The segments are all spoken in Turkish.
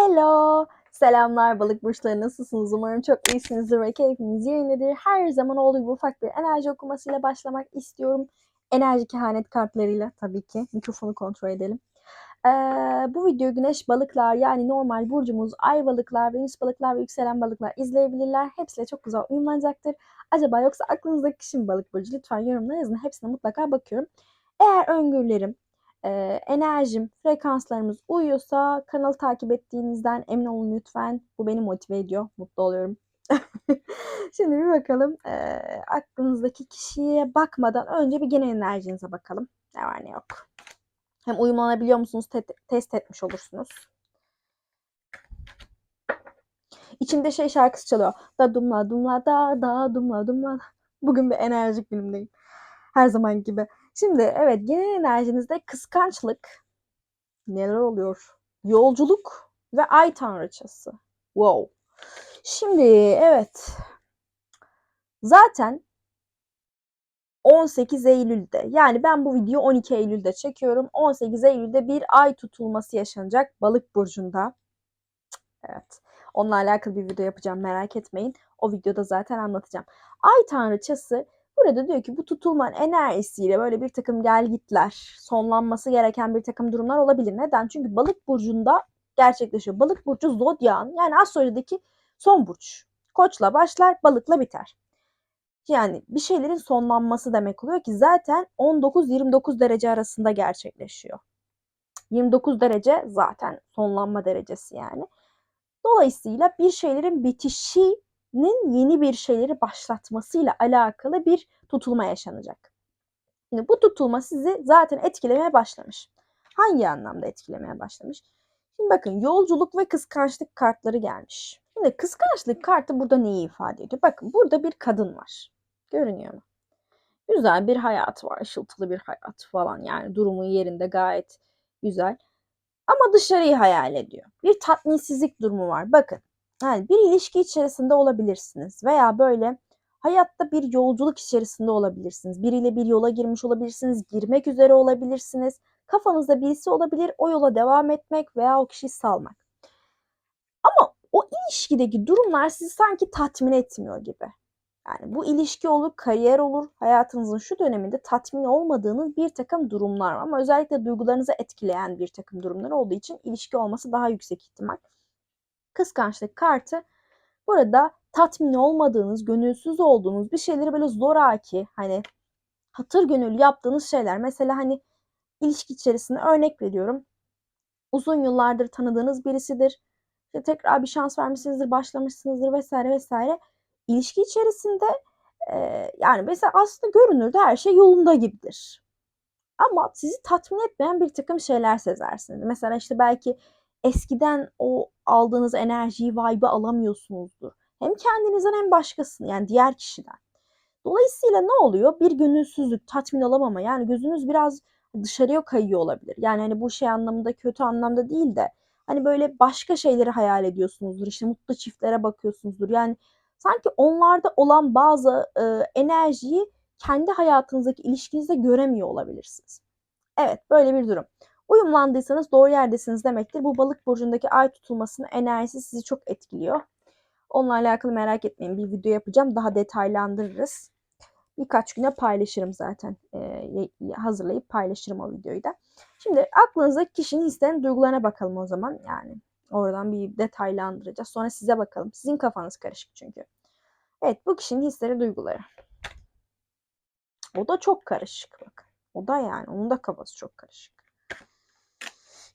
Hello! Selamlar balık burçları nasılsınız? Umarım çok iyisinizdir ve keyfiniz yerindedir. Her zaman olduğu gibi ufak bir enerji okumasıyla başlamak istiyorum. Enerji kehanet kartlarıyla tabii ki. Mikrofonu kontrol edelim. Ee, bu videoyu güneş balıklar yani normal burcumuz ay balıklar, venüs balıklar ve yükselen balıklar izleyebilirler. Hepsiyle çok güzel uyumlanacaktır. Acaba yoksa aklınızdaki kişi mi balık burcu? Lütfen yorumlara yazın. Hepsine mutlaka bakıyorum. Eğer öngörülerim e, enerjim, frekanslarımız uyuyorsa kanalı takip ettiğinizden emin olun lütfen. Bu beni motive ediyor. Mutlu oluyorum. Şimdi bir bakalım e, aklınızdaki kişiye bakmadan önce bir genel enerjinize bakalım. Ne var ne yok. Hem uyumlanabiliyor musunuz te- test etmiş olursunuz. İçimde şey şarkısı çalıyor. Da dumla dumla da da dumla dumla. Bugün bir enerjik günümdeyim. Her zaman gibi. Şimdi evet genel enerjinizde kıskançlık neler oluyor? Yolculuk ve ay tanrıçası. Wow. Şimdi evet. Zaten 18 Eylül'de yani ben bu videoyu 12 Eylül'de çekiyorum. 18 Eylül'de bir ay tutulması yaşanacak balık burcunda. Evet. Onunla alakalı bir video yapacağım merak etmeyin. O videoda zaten anlatacağım. Ay tanrıçası Burada diyor ki bu tutulmanın enerjisiyle böyle bir takım gelgitler, sonlanması gereken bir takım durumlar olabilir. Neden? Çünkü balık burcunda gerçekleşiyor. Balık burcu zodyan yani astrolojideki son burç. Koçla başlar, balıkla biter. Yani bir şeylerin sonlanması demek oluyor ki zaten 19-29 derece arasında gerçekleşiyor. 29 derece zaten sonlanma derecesi yani. Dolayısıyla bir şeylerin bitişi nin yeni bir şeyleri başlatmasıyla alakalı bir tutulma yaşanacak. Şimdi bu tutulma sizi zaten etkilemeye başlamış. Hangi anlamda etkilemeye başlamış? Şimdi bakın yolculuk ve kıskançlık kartları gelmiş. Şimdi kıskançlık kartı burada neyi ifade ediyor? Bakın burada bir kadın var. Görünüyor mu? Güzel bir hayat var, ışıltılı bir hayat falan yani durumu yerinde gayet güzel. Ama dışarıyı hayal ediyor. Bir tatminsizlik durumu var. Bakın yani bir ilişki içerisinde olabilirsiniz veya böyle hayatta bir yolculuk içerisinde olabilirsiniz. Biriyle bir yola girmiş olabilirsiniz, girmek üzere olabilirsiniz. Kafanızda birisi olabilir, o yola devam etmek veya o kişiyi salmak. Ama o ilişkideki durumlar sizi sanki tatmin etmiyor gibi. Yani bu ilişki olur, kariyer olur, hayatınızın şu döneminde tatmin olmadığınız bir takım durumlar var. Ama özellikle duygularınızı etkileyen bir takım durumlar olduğu için ilişki olması daha yüksek ihtimal kıskançlık kartı burada tatmin olmadığınız, gönülsüz olduğunuz bir şeyleri böyle zoraki hani hatır gönül yaptığınız şeyler. Mesela hani ilişki içerisinde örnek veriyorum. Uzun yıllardır tanıdığınız birisidir. İşte tekrar bir şans vermişsinizdir, başlamışsınızdır vesaire vesaire. İlişki içerisinde e, yani mesela aslında görünürde her şey yolunda gibidir. Ama sizi tatmin etmeyen bir takım şeyler sezersiniz. Mesela işte belki eskiden o aldığınız enerjiyi, vibe'ı alamıyorsunuzdur. Hem kendinizden hem başkasını yani diğer kişiden. Dolayısıyla ne oluyor? Bir gönülsüzlük, tatmin olamama. Yani gözünüz biraz dışarıya kayıyor olabilir. Yani hani bu şey anlamında kötü anlamda değil de hani böyle başka şeyleri hayal ediyorsunuzdur. İşte mutlu çiftlere bakıyorsunuzdur. Yani sanki onlarda olan bazı e, enerjiyi kendi hayatınızdaki ilişkinizde göremiyor olabilirsiniz. Evet böyle bir durum. Uyumlandıysanız doğru yerdesiniz demektir. Bu balık burcundaki ay tutulmasının enerjisi sizi çok etkiliyor. Onunla alakalı merak etmeyin. Bir video yapacağım. Daha detaylandırırız. Birkaç güne paylaşırım zaten. Ee, hazırlayıp paylaşırım o videoyu da. Şimdi aklınızdaki kişinin hislerini, duygularına bakalım o zaman. Yani oradan bir detaylandıracağız. Sonra size bakalım. Sizin kafanız karışık çünkü. Evet bu kişinin hisleri, duyguları. O da çok karışık bakın. O da yani onun da kafası çok karışık.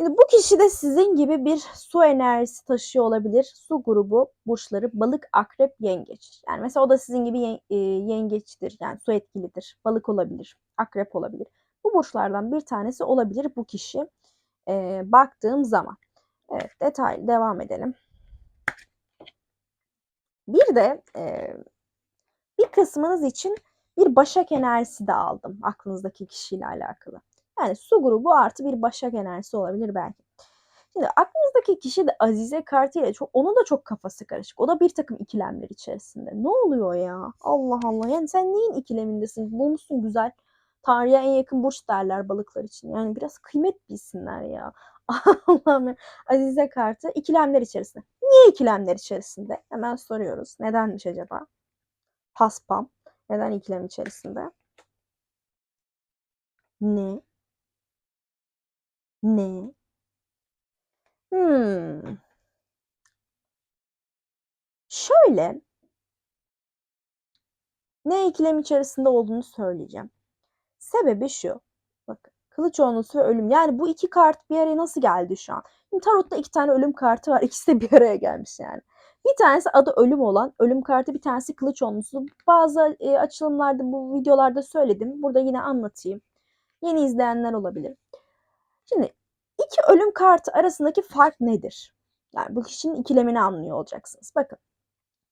Şimdi bu kişi de sizin gibi bir su enerjisi taşıyor olabilir. Su grubu burçları balık, akrep, yengeç. Yani mesela o da sizin gibi e, yengeçtir. Yani su etkilidir. Balık olabilir, akrep olabilir. Bu burçlardan bir tanesi olabilir bu kişi. E, baktığım zaman. Evet detaylı devam edelim. Bir de e, bir kısmınız için bir başak enerjisi de aldım aklınızdaki kişiyle alakalı. Yani su grubu artı bir başak enerjisi olabilir belki. Şimdi aklınızdaki kişi de Azize kartıyla çok onun da çok kafası karışık. O da bir takım ikilemler içerisinde. Ne oluyor ya? Allah Allah. Yani sen neyin ikilemindesin? Bulmuşsun güzel Tanrı'ya en yakın burç derler balıklar için. Yani biraz kıymet bilsinler ya. Allah'ım. Azize kartı ikilemler içerisinde. Niye ikilemler içerisinde? Hemen soruyoruz. Nedenmiş acaba? Paspam. Neden ikilem içerisinde? Ne? Ne? Hmm. Şöyle. Ne ikilem içerisinde olduğunu söyleyeceğim. Sebebi şu. Bakın. Kılıç onlusu ve ölüm. Yani bu iki kart bir araya nasıl geldi şu an? Şimdi tarotta iki tane ölüm kartı var. İkisi de bir araya gelmiş yani. Bir tanesi adı ölüm olan ölüm kartı, bir tanesi kılıç onlusu. Bazı e, açılımlarda bu videolarda söyledim. Burada yine anlatayım. Yeni izleyenler olabilir. Şimdi iki ölüm kartı arasındaki fark nedir? Yani bu kişinin ikilemini anlıyor olacaksınız. Bakın.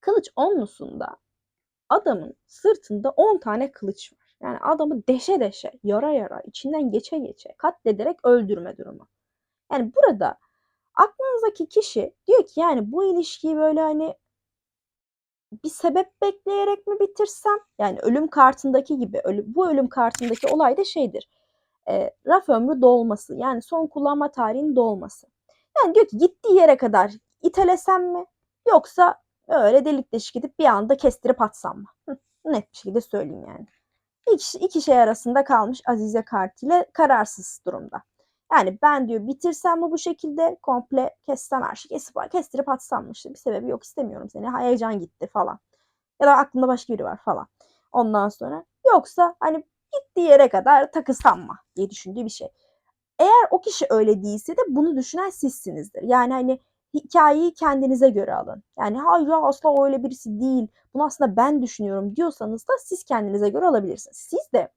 Kılıç onlusunda adamın sırtında 10 tane kılıç var. Yani adamı deşe deşe, yara yara, içinden geçe geçe, katlederek öldürme durumu. Yani burada aklınızdaki kişi diyor ki yani bu ilişkiyi böyle hani bir sebep bekleyerek mi bitirsem? Yani ölüm kartındaki gibi, ölüm, bu ölüm kartındaki olay da şeydir. E, raf ömrü dolması. Yani son kullanma tarihinin dolması. Yani diyor ki gittiği yere kadar itelesem mi? Yoksa öyle delik deşik gidip bir anda kestirip atsam mı? Hı, net bir şekilde söyleyeyim yani. İki, iki şey arasında kalmış Azize Kart ile kararsız durumda. Yani ben diyor bitirsem mi bu şekilde komple kessem her şeyi kesip kestirip atsam mı işte bir sebebi yok istemiyorum seni heyecan gitti falan. Ya da aklında başka biri var falan. Ondan sonra yoksa hani gittiği yere kadar takılsam mı diye düşündüğü bir şey. Eğer o kişi öyle değilse de bunu düşünen sizsinizdir. Yani hani hikayeyi kendinize göre alın. Yani hayır asla öyle birisi değil. Bunu aslında ben düşünüyorum diyorsanız da siz kendinize göre alabilirsiniz. Siz de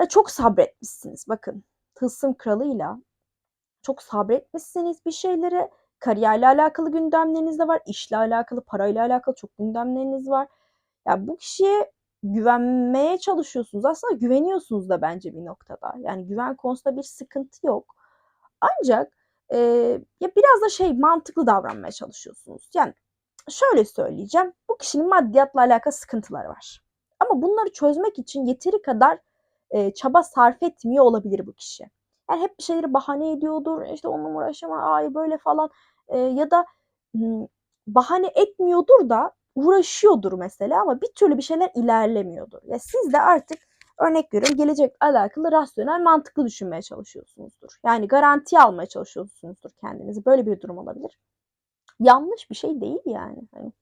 ya çok sabretmişsiniz. Bakın Tılsım Kralı'yla çok sabretmişsiniz bir şeylere. Kariyerle alakalı gündemleriniz de var. işle alakalı, parayla alakalı çok gündemleriniz var. Ya yani bu kişiye güvenmeye çalışıyorsunuz. Aslında güveniyorsunuz da bence bir noktada. Yani güven konusunda bir sıkıntı yok. Ancak e, ya biraz da şey mantıklı davranmaya çalışıyorsunuz. Yani şöyle söyleyeceğim. Bu kişinin maddiyatla alakalı sıkıntıları var. Ama bunları çözmek için yeteri kadar e, çaba sarf etmiyor olabilir bu kişi. Yani hep bir şeyleri bahane ediyordur. İşte onunla uğraşamam, ay böyle falan. E, ya da m, bahane etmiyordur da uğraşıyordur mesela ama bir türlü bir şeyler ilerlemiyordur. Ya siz de artık örnek veriyorum gelecekle alakalı rasyonel mantıklı düşünmeye çalışıyorsunuzdur. Yani garanti almaya çalışıyorsunuzdur kendinizi. Böyle bir durum olabilir. Yanlış bir şey değil yani. Hani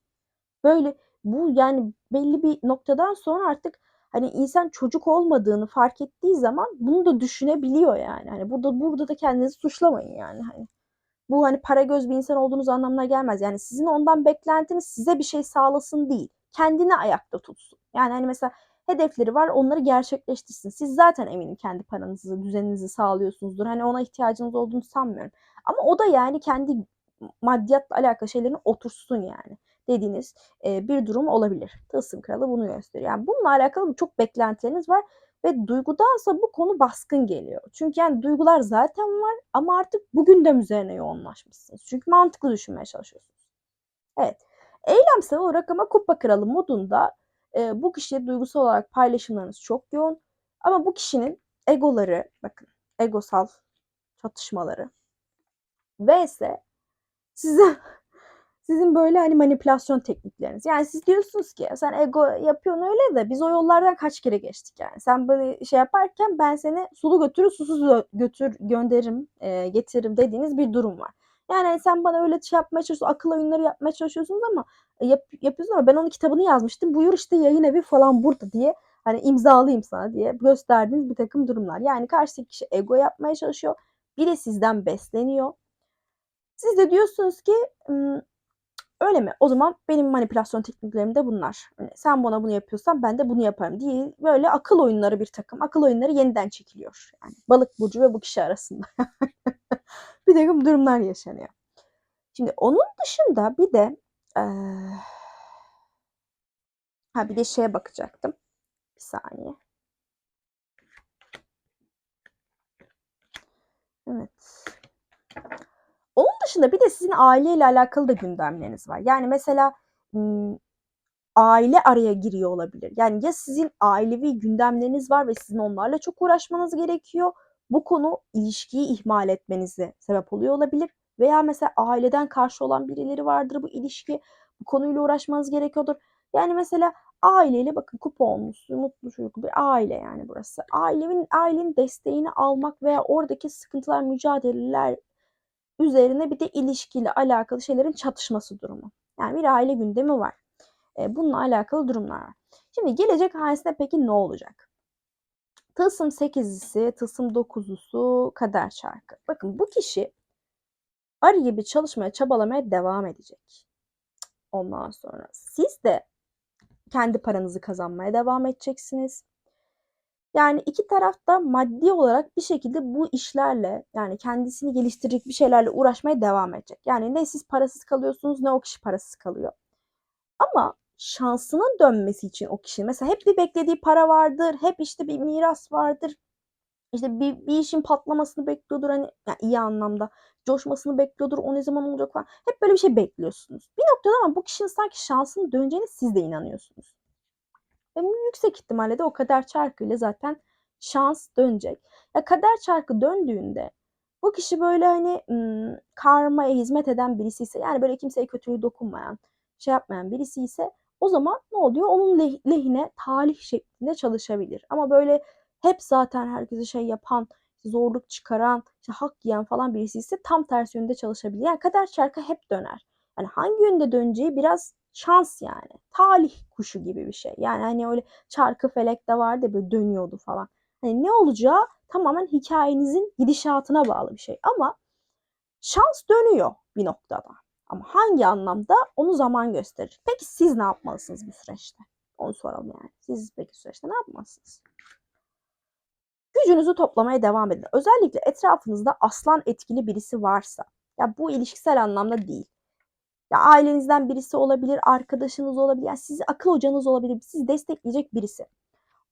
böyle bu yani belli bir noktadan sonra artık hani insan çocuk olmadığını fark ettiği zaman bunu da düşünebiliyor yani. Hani burada burada da kendinizi suçlamayın yani hani. Bu hani para göz bir insan olduğunuz anlamına gelmez. Yani sizin ondan beklentiniz size bir şey sağlasın değil. Kendini ayakta tutsun. Yani hani mesela hedefleri var onları gerçekleştirsin. Siz zaten eminim kendi paranızı, düzeninizi sağlıyorsunuzdur. Hani ona ihtiyacınız olduğunu sanmıyorum. Ama o da yani kendi maddiyatla alakalı şeylerin otursun yani dediğiniz e, bir durum olabilir. Tılsım kralı bunu gösteriyor. Yani bununla alakalı çok beklentileriniz var ve duygudansa bu konu baskın geliyor. Çünkü yani duygular zaten var ama artık bugün de üzerine yoğunlaşmışsınız. Çünkü mantıklı düşünmeye çalışıyorsunuz. Evet. Eylemsel olarak ama kupa kralı modunda e, bu kişiye duygusal olarak paylaşımlarınız çok yoğun. Ama bu kişinin egoları, bakın egosal çatışmaları vs size sizin böyle hani manipülasyon teknikleriniz. Yani siz diyorsunuz ki sen ego yapıyorsun öyle de biz o yollardan kaç kere geçtik yani. Sen böyle şey yaparken ben seni sulu götürür susuz götür gönderirim e, getiririm dediğiniz bir durum var. Yani hani sen bana öyle şey yapmaya çalışıyorsun, akıl oyunları yapmaya çalışıyorsunuz ama yap, yapıyorsun ama ben onun kitabını yazmıştım. Buyur işte yayın evi falan burada diye hani imzalayayım sana diye gösterdiğiniz bir takım durumlar. Yani karşıdaki kişi ego yapmaya çalışıyor. Biri sizden besleniyor. Siz de diyorsunuz ki öyle mi? O zaman benim manipülasyon tekniklerim de bunlar. Yani sen bana bunu yapıyorsan ben de bunu yaparım diye böyle akıl oyunları bir takım. Akıl oyunları yeniden çekiliyor. Yani balık burcu ve bu kişi arasında. bir takım durumlar yaşanıyor. Şimdi onun dışında bir de ee, ha bir de şeye bakacaktım. Bir saniye. Evet. Dışında bir de sizin aileyle alakalı da gündemleriniz var. Yani mesela aile araya giriyor olabilir. Yani ya sizin ailevi gündemleriniz var ve sizin onlarla çok uğraşmanız gerekiyor. Bu konu ilişkiyi ihmal etmenize sebep oluyor olabilir. Veya mesela aileden karşı olan birileri vardır bu ilişki. Bu konuyla uğraşmanız gerekiyordur. Yani mesela aileyle bakın kupa olmuş, mutlu çocuk bir aile yani burası. Ailenin ailenin desteğini almak veya oradaki sıkıntılar, mücadeleler üzerine bir de ilişkiyle alakalı şeylerin çatışması durumu. Yani bir aile gündemi var. E, bununla alakalı durumlar var. Şimdi gelecek hanesinde peki ne olacak? Tılsım 8'lisi, tılsım 9'lusu, kader çarkı. Bakın bu kişi arı gibi çalışmaya, çabalamaya devam edecek. Ondan sonra siz de kendi paranızı kazanmaya devam edeceksiniz. Yani iki taraf da maddi olarak bir şekilde bu işlerle yani kendisini geliştirecek bir şeylerle uğraşmaya devam edecek. Yani ne siz parasız kalıyorsunuz ne o kişi parasız kalıyor. Ama şansının dönmesi için o kişinin mesela hep bir beklediği para vardır, hep işte bir miras vardır. İşte bir, bir işin patlamasını bekliyordur hani yani iyi anlamda coşmasını bekliyordur. O ne zaman olacak falan. Hep böyle bir şey bekliyorsunuz. Bir noktada ama bu kişinin sanki şansının döneceğine siz de inanıyorsunuz. Ve yüksek ihtimalle de o kader çarkıyla zaten şans dönecek. Ya kader çarkı döndüğünde bu kişi böyle hani ım, karmaya hizmet eden birisi ise yani böyle kimseye kötülüğü dokunmayan, şey yapmayan birisi ise o zaman ne oluyor? Onun lehine talih şeklinde çalışabilir. Ama böyle hep zaten herkese şey yapan, zorluk çıkaran, işte hak yiyen falan birisi ise tam tersi yönde çalışabilir. Yani kader çarkı hep döner. Yani hangi yönde döneceği biraz şans yani. Talih kuşu gibi bir şey. Yani hani öyle çarkı felekte vardı böyle dönüyordu falan. Hani ne olacağı tamamen hikayenizin gidişatına bağlı bir şey. Ama şans dönüyor bir noktada. Ama hangi anlamda onu zaman gösterir. Peki siz ne yapmalısınız bu süreçte? Onu soralım yani. Siz peki süreçte ne yapmalısınız? Gücünüzü toplamaya devam edin. Özellikle etrafınızda aslan etkili birisi varsa, ya bu ilişkisel anlamda değil. Ya ailenizden birisi olabilir, arkadaşınız olabilir, yani sizi akıl hocanız olabilir, sizi destekleyecek birisi.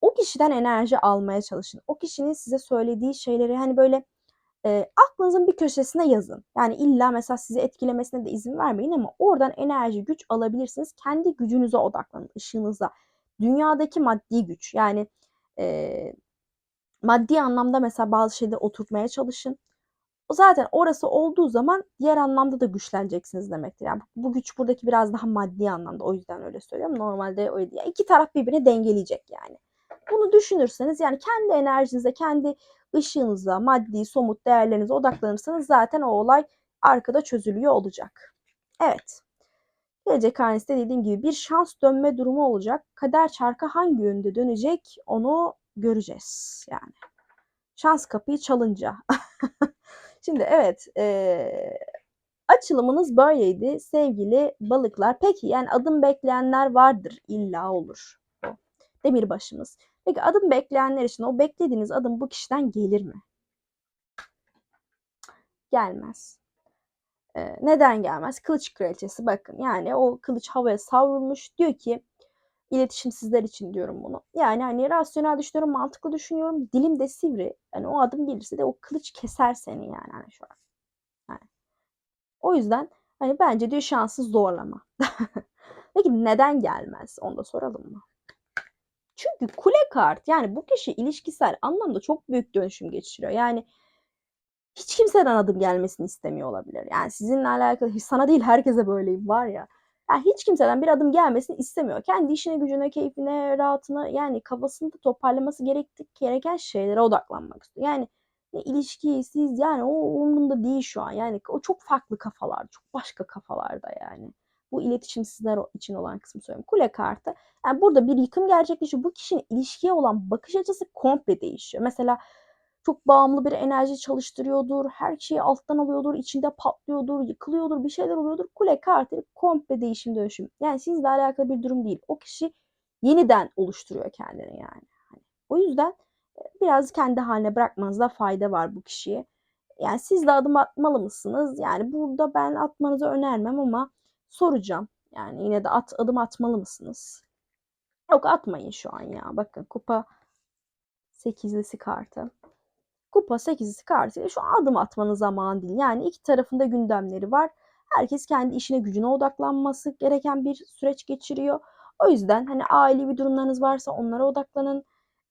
O kişiden enerji almaya çalışın. O kişinin size söylediği şeyleri hani böyle e, aklınızın bir köşesine yazın. Yani illa mesela sizi etkilemesine de izin vermeyin ama oradan enerji, güç alabilirsiniz. Kendi gücünüze odaklanın, ışığınıza. Dünyadaki maddi güç yani e, maddi anlamda mesela bazı şeyleri oturtmaya çalışın. O zaten orası olduğu zaman diğer anlamda da güçleneceksiniz demektir. Yani bu güç buradaki biraz daha maddi anlamda. O yüzden öyle söylüyorum. Normalde öyle değil. İki taraf birbirini dengeleyecek yani. Bunu düşünürseniz yani kendi enerjinize, kendi ışığınıza, maddi, somut değerlerinize odaklanırsanız zaten o olay arkada çözülüyor olacak. Evet. Gelecek hanesinde dediğim gibi bir şans dönme durumu olacak. Kader çarkı hangi yönde dönecek onu göreceğiz yani. Şans kapıyı çalınca. Şimdi evet e, açılımınız böyleydi sevgili balıklar. Peki yani adım bekleyenler vardır illa olur. Demirbaşımız. Peki adım bekleyenler için o beklediğiniz adım bu kişiden gelir mi? Gelmez. Ee, neden gelmez? Kılıç kraliçesi bakın yani o kılıç havaya savrulmuş diyor ki iletişim sizler için diyorum bunu. Yani hani rasyonel düşünüyorum, mantıklı düşünüyorum. Dilim de sivri. Yani o adım gelirse de o kılıç keser seni yani hani şu an. Yani. O yüzden hani bence diyor şansı zorlama. Peki neden gelmez? Onu da soralım mı? Çünkü kule kart yani bu kişi ilişkisel anlamda çok büyük dönüşüm geçiriyor. Yani hiç kimseden adım gelmesini istemiyor olabilir. Yani sizinle alakalı sana değil herkese böyleyim var ya. Yani hiç kimseden bir adım gelmesini istemiyor. Kendi işine, gücüne, keyfine, rahatına yani kafasında toparlaması gerektik, gereken şeylere odaklanmak istiyor. Yani ya ilişkiyi siz yani o umurunda değil şu an. Yani o çok farklı kafalar, çok başka kafalarda yani. Bu iletişimsizler için olan kısmı söylüyorum. Kule kartı. Yani burada bir yıkım gerçekleşiyor. Bu kişinin ilişkiye olan bakış açısı komple değişiyor. Mesela çok bağımlı bir enerji çalıştırıyordur. Her şeyi alttan alıyordur. içinde patlıyordur. Yıkılıyordur. Bir şeyler oluyordur. Kule kartı komple değişim dönüşüm. Yani sizle alakalı bir durum değil. O kişi yeniden oluşturuyor kendini yani. Hani o yüzden e, biraz kendi haline bırakmanızda fayda var bu kişiye. Yani siz de adım atmalı mısınız? Yani burada ben atmanızı önermem ama soracağım. Yani yine de at, adım atmalı mısınız? Yok atmayın şu an ya. Bakın kupa 8'lisi kartı. Kupa 8'lisi kartıyla şu adım atmanın zamanı değil. Yani iki tarafında gündemleri var. Herkes kendi işine gücüne odaklanması gereken bir süreç geçiriyor. O yüzden hani ailevi durumlarınız varsa onlara odaklanın.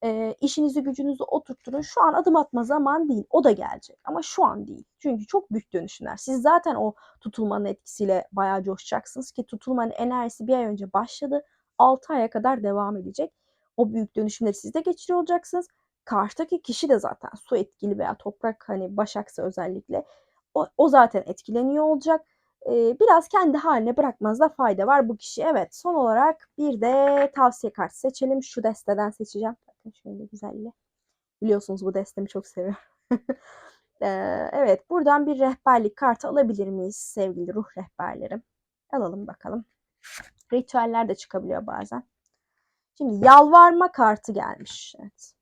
Eee, işinizi gücünüzü oturtturun. Şu an adım atma zaman değil. O da gelecek ama şu an değil. Çünkü çok büyük dönüşümler. Siz zaten o tutulmanın etkisiyle bayağı coşacaksınız ki tutulmanın enerjisi bir ay önce başladı. 6 aya kadar devam edecek. O büyük dönüşümleri siz de geçiriyor olacaksınız. Karşıdaki kişi de zaten su etkili veya toprak hani başaksa özellikle o, o zaten etkileniyor olacak. Ee, biraz kendi haline bırakmanızda fayda var bu kişi. Evet son olarak bir de tavsiye kartı seçelim. Şu desteden seçeceğim. Bakın şöyle güzelle. Biliyorsunuz bu destemi çok seviyorum. Ee, evet buradan bir rehberlik kartı alabilir miyiz sevgili ruh rehberlerim? Alalım bakalım. Ritüeller de çıkabiliyor bazen. Şimdi yalvarma kartı gelmiş. Evet.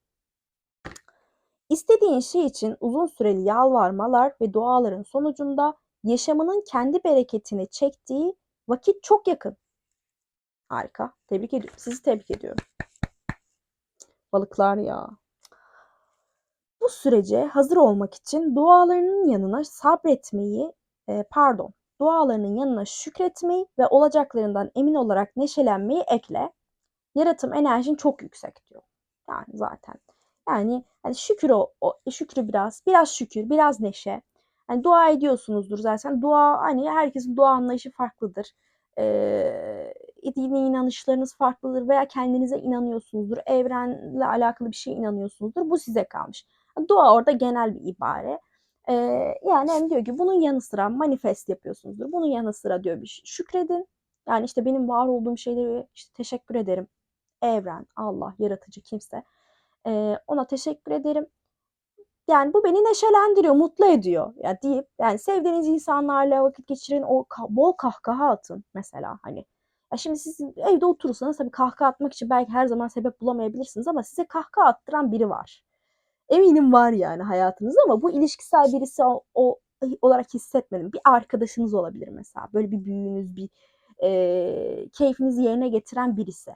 İstediğin şey için uzun süreli yalvarmalar ve duaların sonucunda yaşamının kendi bereketini çektiği vakit çok yakın. Harika. Tebrik ediyorum. Sizi tebrik ediyorum. Balıklar ya. Bu sürece hazır olmak için dualarının yanına sabretmeyi, e, pardon, dualarının yanına şükretmeyi ve olacaklarından emin olarak neşelenmeyi ekle. Yaratım enerjin çok yüksek diyor. Yani zaten. Yani hani şükür o, o şükrü biraz, biraz şükür, biraz neşe. Hani dua ediyorsunuzdur zaten. Dua hani herkesin dua anlayışı farklıdır. Ee, dini inanışlarınız farklıdır veya kendinize inanıyorsunuzdur. Evrenle alakalı bir şeye inanıyorsunuzdur. Bu size kalmış. Dua orada genel bir ibare. Ee, yani hani diyor ki bunun yanı sıra manifest yapıyorsunuzdur. Bunun yanı sıra diyor bir şükredin. Yani işte benim var olduğum şeyleri işte teşekkür ederim. Evren, Allah, yaratıcı kimse. Ee, ona teşekkür ederim. Yani bu beni neşelendiriyor, mutlu ediyor. Ya deyip yani sevdiğiniz insanlarla vakit geçirin, o bol kahkaha atın mesela hani. Ya şimdi siz evde oturursanız tabii kahkaha atmak için belki her zaman sebep bulamayabilirsiniz ama size kahkaha attıran biri var. Eminim var yani hayatınızda ama bu ilişkisel birisi o, o olarak hissetmedim. Bir arkadaşınız olabilir mesela. Böyle bir büyüğünüz, bir e, keyfinizi yerine getiren birisi.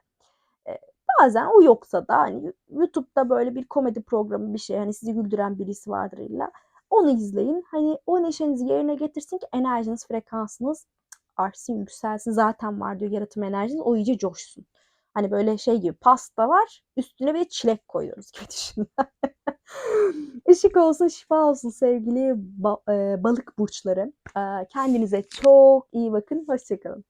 Bazen o yoksa da hani YouTube'da böyle bir komedi programı bir şey hani sizi güldüren birisi vardır illa. Onu izleyin. Hani o neşenizi yerine getirsin ki enerjiniz, frekansınız artsın, yükselsin. Zaten var diyor yaratım enerjiniz. O iyice coşsun. Hani böyle şey gibi pasta var üstüne bir çilek koyuyoruz gibi düşünün. Işık olsun, şifa olsun sevgili ba- e, balık burçları. E, kendinize çok iyi bakın. Hoşçakalın.